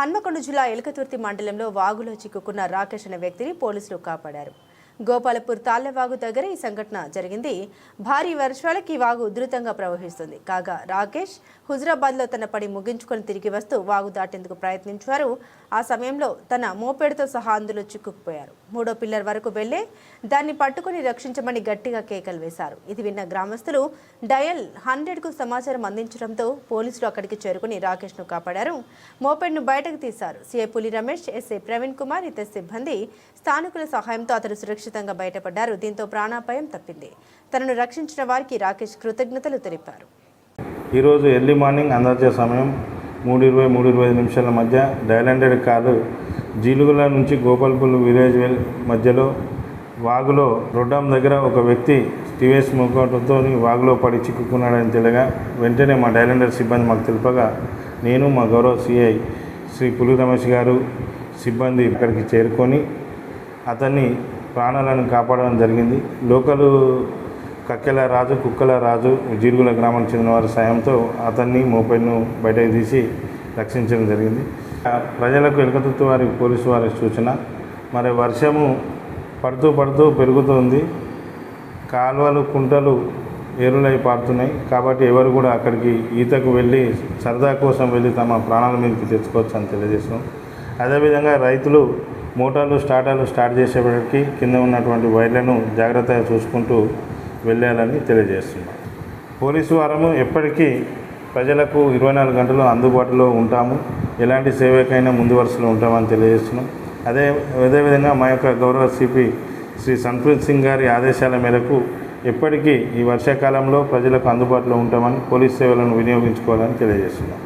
హన్మకొండ జిల్లా ఎలకతుర్తి మండలంలో వాగులో చిక్కుకున్న రాకేష్ అనే వ్యక్తిని పోలీసులు కాపాడారు. గోపాలపూర్ తాళ్ళవాగు దగ్గర ఈ సంఘటన జరిగింది. భారీ వర్షాలకి ఈ వాగు ఉధృతంగా ప్రవహిస్తుంది. కాగా రాకేష్ హుజరాబాద్లో తన పని ముగించుకొని తిరిగి వస్తూ వాగు దాటేందుకు ప్రయత్నించారు. ఆ సమయంలో తన మోపేడుతో సహా అందులో చిక్కుకుపోయారు. మూడో పిల్లర్ వరకు వెళ్ళే దాన్ని పట్టుకుని రక్షించమని గట్టిగా కేకలు వేశారు. ఇది విన్న గ్రామస్తులు డయల్ హండ్రెడ్కు సమాచారం అందించడంతో పోలీసులు అక్కడికి చేరుకుని రాకేష్ను కాపాడారు. మోపెడ్ను బయటకు తీశారు. సిఐ పులి రమేష్ ఎస్ఐ ప్రవీణ్ కుమార్ ఇతర సిబ్బంది స్థానికుల సహాయంతో అతను సురక్షితంగా బయటపడ్డారు. దీంతో ప్రాణాపాయం తప్పింది. తనను రక్షించిన వారికి రాకేష్ కృతజ్ఞతలు తెలిపారు. ఈరోజు ఎర్లీ మార్నింగ్ అందరిచే సమయం మూడు ఇరవై మూడు ఇరవై ఐదు నిమిషాల మధ్య డైలాండెడ్ కారు జీలుగుల నుంచి గోపాల్పూర్ విలేజ్ మధ్యలో వాగులో రొడ్డాం దగ్గర ఒక వ్యక్తి టీవీఎస్ ముఖంతో వాగులో పడి చిక్కుకున్నాడని తెలియగా వెంటనే మా డైలాండర్ సిబ్బంది మాకు తెలుపగా నేను మా గౌరవ సిఐ శ్రీ పులి రమేష్ గారు సిబ్బంది ఇక్కడికి చేరుకొని అతన్ని ప్రాణాలను కాపాడడం జరిగింది. లోకలు కక్కెల రాజు కుక్కల రాజు జీరుగుల గ్రామానికి చెందిన వారి సాయంతో అతన్ని మోపైను బయటకు తీసి రక్షించడం జరిగింది. ప్రజలకు ఎలకతుర్తి వారి పోలీసు వారి సూచన. మరి వర్షము పడుతూ పడుతూ పెరుగుతుంది. కాలువలు కుంటలు ఏరులై పారుతున్నాయి. కాబట్టి ఎవరు కూడా అక్కడికి ఈతకు వెళ్ళి సరదా కోసం వెళ్ళి తమ ప్రాణాల మీదకి తెచ్చుకోవచ్చు అని తెలియజేస్తున్నాం. అదేవిధంగా రైతులు మోటార్లు స్టార్టర్లు స్టార్ట్ చేసేప్పటికి కింద ఉన్నటువంటి వైర్లను జాగ్రత్తగా చూసుకుంటూ వెళ్ళాలని తెలియజేస్తున్నాం. పోలీసు వారము ఎప్పటికీ ప్రజలకు ఇరవై నాలుగు గంటలు అందుబాటులో ఉంటాము. ఎలాంటి సేవకైనా ముందు వరుసలో ఉంటామని తెలియజేస్తున్నాం. అదే అదేవిధంగా మా యొక్క గౌరవ సిపి శ్రీ సన్ప్రీత్ సింగ్ గారి ఆదేశాల మేరకు ఎప్పటికీ ఈ వర్షాకాలంలో ప్రజలకు అందుబాటులో ఉంటామని పోలీస్ సేవలను వినియోగించుకోవాలని తెలియజేస్తున్నాం.